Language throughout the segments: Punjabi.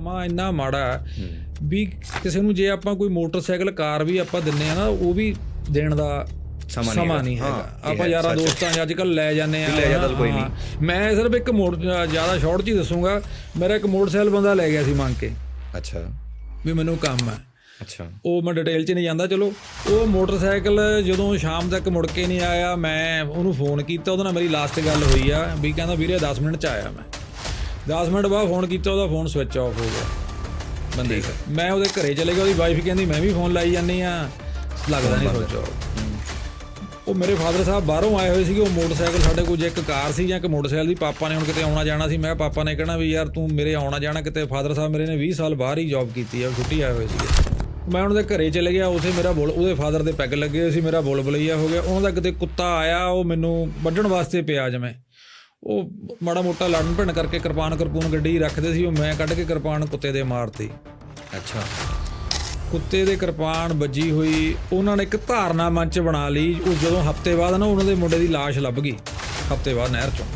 ਸਮਾਂ ਇੰਨਾ ਮਾੜਾ ਹੈ ਵੀ ਕਿਸੇ ਨੂੰ ਜੇ ਆਪਾਂ ਕੋਈ ਮੋਟਰਸਾਈਕਲ ਕਾਰ ਵੀ ਆਪਾਂ ਦਿੰਨੇ ਆ ਨਾ ਉਹ ਵੀ ਦੇਣ ਦਾ ਸਮਾਂ ਨਹੀਂ ਹੈਗਾ। ਆਪਾਂ ਯਾਰਾਂ। ਦੋਸਤਾਂ ਅੱਜ ਕੱਲ ਲੈ ਜਾਂਦੇ ਆ ਲੈ ਜਾਂਦਾ ਕੋਈ। ਮੈਂ ਸਿਰਫ ਇੱਕ ਮੋੜ ਜ਼ਿਆਦਾ ਸ਼ਾਰਟ ਹੀ ਦੱਸੂਗਾ। ਮੇਰਾ ਇੱਕ ਮੋਟਰਸਾਈਕਲ ਬੰਦਾ ਲੈ ਗਿਆ ਸੀ ਮੰਗ ਕੇ। ਅੱਛਾ। ਵੀ ਮੈਨੂੰ ਕੰਮ ਹੈ। ਅੱਛਾ। ਉਹ ਮੈਂ ਡਿਟੇਲ 'ਚ ਨਹੀਂ ਜਾਂਦਾ ਚਲੋ। ਉਹ ਮੋਟਰਸਾਈਕਲ ਜਦੋਂ ਸ਼ਾਮ ਤੱਕ ਮੁੜ ਕੇ ਨਹੀਂ ਆਇਆ ਮੈਂ ਉਹਨੂੰ ਫੋਨ ਕੀਤਾ। ਉਹਦੇ ਨਾਲ ਮੇਰੀ ਲਾਸਟ ਗੱਲ ਹੋਈ ਆ ਵੀ ਕਹਿੰਦਾ ਵੀਰੇ 10 ਮਿੰਟ 'ਚ ਆਇਆ ਮੈਂ। 10 ਮਿੰਟ ਬਾਅਦ ਫੋਨ ਕੀਤਾ ਉਹਦਾ ਫੋਨ ਸਵਿਚ ਆਫ ਹੋ ਗਿਆ। ਬੰਦੇ ਦਾ। ਮੈਂ ਉਹਦੇ ਘਰੇ ਚਲੇ ਗਿਆ ਉਹਦੀ ਵਾਈਫ ਕਹਿੰਦੀ ਮੈਂ ਵੀ ਫੋਨ ਲਾਈ ਜਾਂਦੀ ਆ ਲੱਗਦਾ ਨਹੀਂ ਆਫ ਉਹ ਮੇਰੇ ਫਾਦਰ ਸਾਹਿਬ ਬਾਹਰੋਂ ਆਏ ਹੋਏ ਸੀਗੇ ਉਹ ਮੋਟਰਸਾਈਕਲ ਸਾਡੇ ਕੋਲ ਜੇ ਇੱਕ ਕਾਰ ਸੀ ਜਾਂ ਇੱਕ ਮੋਟਰਸਾਈਕਲ ਦੀ ਪਾਪਾ ਨੇ ਹੁਣ ਕਿਤੇ ਆਉਣਾ ਜਾਣਾ ਸੀ ਮੈਂ ਪਾਪਾ ਨੇ ਕਹਿਣਾ ਵੀ ਯਾਰ ਤੂੰ ਮੇਰੇ ਆਉਣਾ ਜਾਣਾ ਕਿਤੇ ਫਾਦਰ ਸਾਹਿਬ ਮੇਰੇ ਨੇ 20 ਸਾਲ ਬਾਹਰ ਹੀ ਜੌਬ ਕੀਤੀ ਆ ਛੁੱਟੀ ਆਏ ਹੋਏ ਸੀਗੇ। ਮੈਂ ਉਹਨਾਂ ਦੇ ਘਰੇ ਚਲੇ ਗਿਆ ਉਥੇ ਮੇਰਾ ਬੁਲ ਉਹਦੇ ਫਾਦਰ ਦੇ ਪੈਗ ਲੱਗੇ ਹੋਏ ਸੀ ਮੇਰਾ ਬੁਲ ਬੁਲਈਆ ਹੋ ਗਿਆ। ਉਹਨਾਂ ਦਾ ਕਿਤੇ ਕੁੱਤਾ ਆਇਆ ਉਹ ਮੈਨੂੰ ਵੱਢਣ ਵਾਸਤੇ ਪਿਆ ਜਿਵੇਂ। ਉਹ ਮਾੜਾ ਮੋਟਾ ਲੜਨ ਭਿੰਨ ਕਰਕੇ ਕਿਰਪਾਨ ਕਰਪੂਨ ਗੱਡੀ ਰੱਖਦੇ ਸੀ ਉਹ ਮੈਂ ਕੱਢ ਕੇ ਕਿਰਪਾਨ ਕੁੱਤੇ ਦੇ ਮਾਰਤੀ। ਅੱਛਾ। ਕੁੱਤੇ ਦੇ ਕਿਰਪਾਨ ਵੱਜੀ ਹੋਈ ਉਹਨਾਂ ਨੇ ਇੱਕ ਧਾਰਨਾ ਮੰਚ ਬਣਾ ਲਈ ਉਹ ਜਦੋਂ ਹਫ਼ਤੇ ਬਾਅਦ ਨਾ ਉਹਨਾਂ ਦੇ ਮੁੰਡੇ ਦੀ ਲਾਸ਼ ਲੱਭ ਗਈ ਹਫ਼ਤੇ ਬਾਅਦ ਨਹਿਰ ਚੋਂ।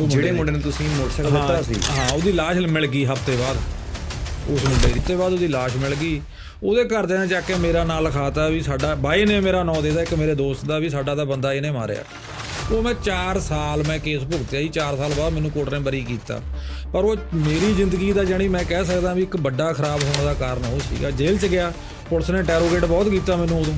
ਉਹ ਜਿਹੜੇ ਮੁੰਡੇ ਨੂੰ ਤੁਸੀਂ ਮੋਟਰਸਾਈਕਲ ਦਿੱਤਾ ਸੀ? ਹਾਂ ਉਹਦੀ ਲਾਸ਼ ਮਿਲ ਗਈ ਹਫ਼ਤੇ ਬਾਅਦ। ਉਸ ਮੁੰਡੇ ਦੀ ਤੇ ਬਾਅਦ ਉਹਦੀ ਲਾਸ਼ ਮਿਲ ਗਈ। ਉਹਦੇ ਘਰਦਿਆਂ ਨੇ ਜਾ ਕੇ ਮੇਰਾ ਨਾਂ ਲਿਖਾਤਾ ਵੀ ਸਾਡਾ ਬਾਈ ਨੇ ਮੇਰਾ ਨਾਂ ਦੇਦਾ ਇੱਕ ਮੇਰੇ ਦੋਸਤ ਦਾ ਵੀ ਸਾਡਾ ਤਾਂ ਬੰਦਾ ਇਹਨੇ ਮਾਰਿਆ। ਉਹ ਮੈਂ 4 ਸਾਲ ਮੈਂ ਕੇਸ ਭੁਗਤਿਆ ਜੀ 4 ਸਾਲ ਬਾਅਦ ਮੈਨੂੰ ਕੋਰਟ ਨੇ ਬਰੀ ਕੀਤਾ। ਪਰ ਉਹ ਮੇਰੀ ਜ਼ਿੰਦਗੀ ਦਾ ਜਾਨੀ ਮੈਂ ਕਹਿ ਸਕਦਾ ਵੀ ਇੱਕ ਵੱਡਾ ਖਰਾਬ ਹੋਣ ਦਾ ਕਾਰਨ ਉਹ ਸੀਗਾ। ਜੇਲ੍ਹ 'ਚ ਗਿਆ, ਪੁਲਿਸ ਨੇ ਟੈਰੋਗੇਟ ਬਹੁਤ ਕੀਤਾ ਮੈਨੂੰ ਉਦੋਂ।